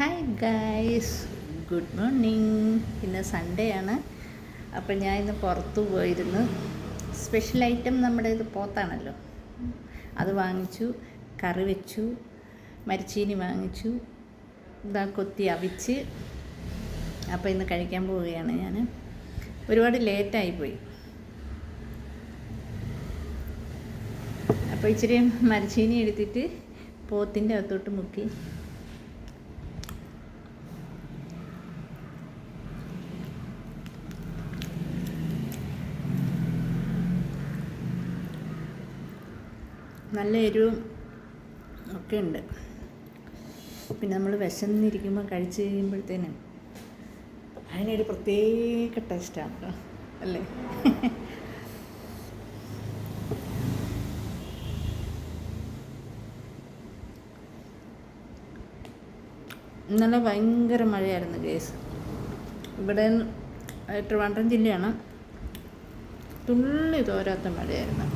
Hi guys good morning ഇന്ന് Sunday ആണ്. അപ്പം ഞാൻ ഇന്ന് പുറത്തു പോയിരുന്നു. സ്പെഷ്യൽ ഐറ്റം നമ്മുടെ ഇത് പോത്താണല്ലോ. അത് വാങ്ങിച്ചു കറി വെച്ചു മരിച്ചീനി വാങ്ങിച്ചു ഇതാ കൊത്തി അവിച്ച്. അപ്പോൾ ഇന്ന് കഴിക്കാൻ പോവുകയാണ് ഞാൻ ഒരുപാട് ലേറ്റായി പോയി. അപ്പോൾ ഇച്ചിരി മരച്ചീനി എടുത്തിട്ട് പോത്തിന്റെ അകത്തോട്ട് മുക്കി. നല്ല എരിവും ഒക്കെ ഉണ്ട് പിന്നെ നമ്മൾ വിശന്നിരിക്കുമ്പോൾ കഴിച്ച് കഴിയുമ്പോഴത്തേനും അതിനൊരു പ്രത്യേക ടേസ്റ്റാണ് കേട്ടോ അല്ലേ? ഇന്നലെ ഭയങ്കര മഴയായിരുന്നു കേസ് ഇവിടെ ട്രിവാൻഡ്രം ജില്ലയാണ്. തുള്ളി തോരാത്ത മഴയായിരുന്നു.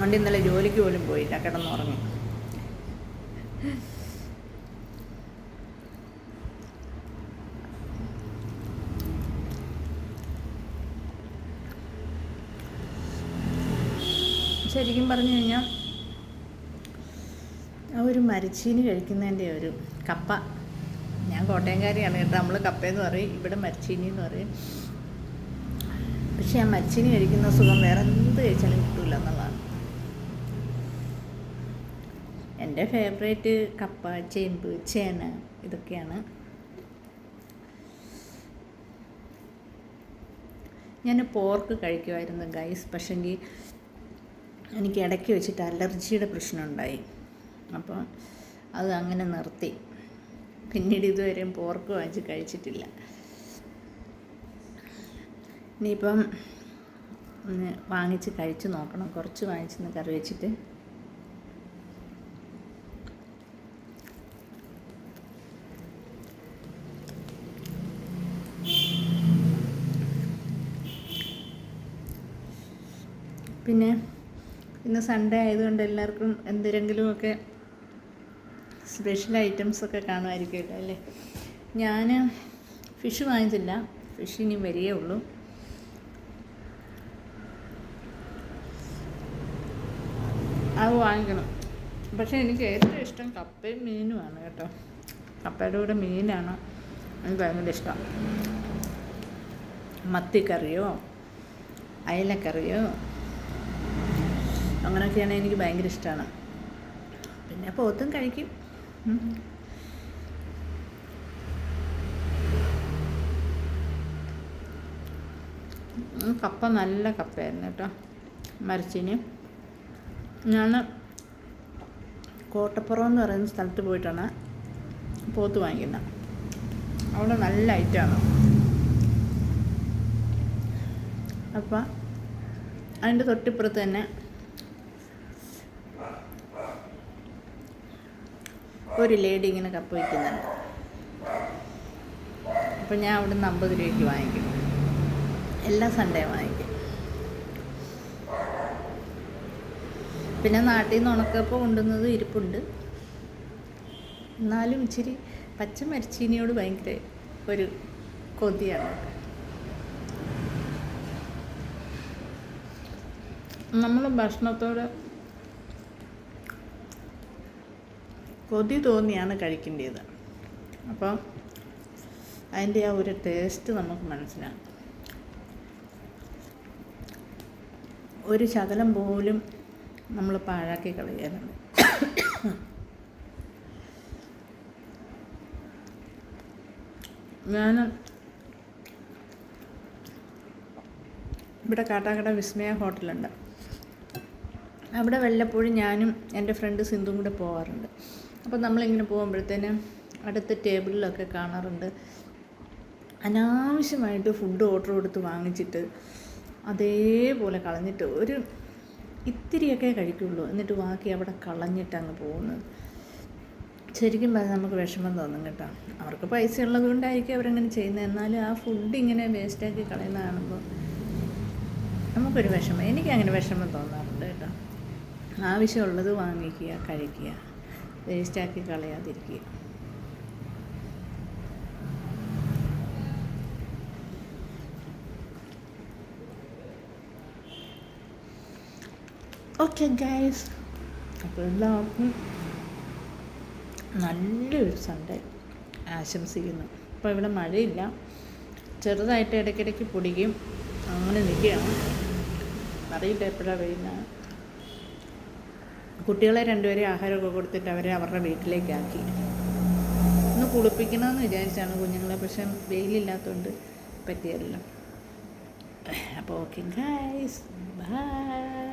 അതുകൊണ്ട് ഇന്നലെ ജോലിക്ക് പോലും പോയില്ല കിടന്നുറങ്ങി. ശരിക്കും പറഞ്ഞു കഴിഞ്ഞാൽ ആ ഒരു മരിച്ചീനി കഴിക്കുന്നതിന്റെ ഒരു കപ്പ ഞാൻ കോട്ടയംകാരിയാണ് കേട്ടോ. നമ്മൾ കപ്പയെന്ന് പറയും ഇവിടെ മരിച്ചീനി എന്ന് പറയും. പക്ഷേ ആ മരിച്ചീനി കഴിക്കുന്ന സുഖം വേറെ എന്ത് കഴിച്ചാലും കിട്ടില്ല എന്നുള്ളതാണ്. എന്റെ ഫേവറേറ്റ് കപ്പ ചേമ്പ് ചേന ഇതൊക്കെയാണ്. ഞാൻ പോർക്ക് കഴിക്കുമായിരുന്നു ഗൈസ് പക്ഷെങ്കിൽ എനിക്ക് ഇടയ്ക്ക് വെച്ചിട്ട് അലർജിയുടെ പ്രശ്നമുണ്ടായി. അപ്പോൾ അത് അങ്ങനെ നിർത്തി. പിന്നീട് ഇതുവരെയും പോർക്ക് വാങ്ങിച്ച് കഴിച്ചിട്ടില്ല. ഇനിയിപ്പം വാങ്ങിച്ച് കഴിച്ച് നോക്കണം. കുറച്ച് വാങ്ങിച്ചെന്ന് കറി വെച്ചിട്ട് പിന്നെ ഇന്ന് സൺഡേ ആയതുകൊണ്ട് എല്ലാവർക്കും എന്തെങ്കിലുമൊക്കെ സ്പെഷ്യൽ ഐറ്റംസ് ഒക്കെ കാണുമായിരിക്കുമല്ലോ അല്ലേ? ഞാൻ ഫിഷ് വാങ്ങിച്ചില്ല. ഫിഷ് ഇനി വരികയേ ഉള്ളൂ. അത് വാങ്ങിക്കണം. പക്ഷേ എനിക്ക് ഏറ്റവും ഇഷ്ടം കപ്പയും മീനുമാണ് കേട്ടോ. കപ്പയുടെ കൂടെ മീനാണ് എനിക്ക് ഭയങ്കര ഇഷ്ടം. മത്തിക്കറിയോ? അയലക്കറിയോ? അങ്ങനെയൊക്കെയാണ് എനിക്ക് ഭയങ്കര ഇഷ്ടമാണ് പിന്നെ പോത്തും കഴിക്കും. കപ്പ നല്ല കപ്പയായിരുന്നു കേട്ടോ മരച്ചിന്. ഞാൻ കോട്ടപ്പുറം എന്ന് പറയുന്ന സ്ഥലത്ത് പോയിട്ടാണ് പോത്ത് വാങ്ങിക്കുന്നത്. അവിടെ നല്ല ഐറ്റമാണ്. അപ്പം അതിന്റെ തൊട്ടിപ്പുറത്ത് തന്നെ ഒരു ലേഡി ഇങ്ങനെ കപ്പ് വയ്ക്കുന്നുണ്ട്. അപ്പോൾ ഞാൻ അവിടെ നിന്ന് അമ്പത് രൂപയ്ക്ക് വാങ്ങിക്കും. എല്ലാ സൺഡേ വാങ്ങിക്കും. പിന്നെ നാട്ടിൽ നിന്ന് ഉണക്കപ്പം കൊണ്ടുവന്നത് ഇരിപ്പുണ്ട്. എന്നാലും ഇച്ചിരി പച്ച മരിച്ചീനിയോട് ഭയങ്കര ഒരു കൊതിയാണ്. നമ്മൾ ഭക്ഷണത്തോട് കൊതി തോന്നിയാണ് കഴിക്കേണ്ടത്. അപ്പോൾ അതിന്റെ ആ ഒരു ടേസ്റ്റ് നമുക്ക് മനസ്സിലാകും ഒരു ശകലം പോലും നമ്മൾ പാഴാക്കി കളയാനുണ്ട് ഞാൻ ഇവിടെ കാട്ടാക്കട വിസ്മയ ഹോട്ടലുണ്ട്. അവിടെ വല്ലപ്പോഴും ഞാനും എന്റെ ഫ്രണ്ട് സിന്ധുവും കൂടെ പോകാറുണ്ട് അപ്പോൾ നമ്മളിങ്ങനെ പോകുമ്പോഴത്തേന് അടുത്ത ടേബിളിലൊക്കെ കാണാറുണ്ട്. അനാവശ്യമായിട്ട് ഫുഡ് ഓർഡർ കൊടുത്ത് വാങ്ങിച്ചിട്ട് അതേപോലെ കളഞ്ഞിട്ട് ഒരു ഇത്തിരിയൊക്കെ കഴിക്കുള്ളൂ. എന്നിട്ട് ബാക്കി അവിടെ കളഞ്ഞിട്ട് അങ്ങ് പോകുന്നത് ശരിക്കും പറഞ്ഞാൽ നമുക്ക് വിഷമം തോന്നും കേട്ടോ. അവർക്ക് പൈസ ഉള്ളത് കൊണ്ടായിരിക്കും അവരങ്ങനെ ചെയ്യുന്നത്. എന്നാലും ആ ഫുഡ് ഇങ്ങനെ വേസ്റ്റാക്കി കളയുന്ന കാണുമ്പോൾ നമുക്കൊരു വിഷമം. എനിക്കങ്ങനെ വിഷമം തോന്നാറുണ്ട് കേട്ടോ. ആവശ്യമുള്ളത് വാങ്ങിക്കുക കഴിക്കുക. വേസ്റ്റാക്കി കളയാതിരിക്കുക. ഓക്കെ ഗൈസ് അപ്പോൾ എല്ലാവർക്കും നല്ലൊരു സൺഡേ ആശംസിക്കുന്നു. ഇപ്പോൾ ഇവിടെ മഴയില്ല. ചെറുതായിട്ട് ഇടയ്ക്കിടയ്ക്ക് പൊടിക്കും അങ്ങനെ നിൽക്കുകയാണ്. അറിയില്ല എപ്പോഴാണ് പെയ്യുന്നത് കുട്ടികളെ രണ്ടുപേരെ ആഹാരമൊക്കെ കൊടുത്തിട്ട് അവരെ അവരുടെ വീട്ടിലേക്കാക്കി. ഒന്ന് കുളിപ്പിക്കണമെന്ന് വിചാരിച്ചാണ് കുഞ്ഞുങ്ങളെ പക്ഷെ വെയിലില്ലാത്തതുകൊണ്ട് പറ്റിയല്ലോ അപ്പോൾ ഓക്കെ ഗൈസ് ബൈ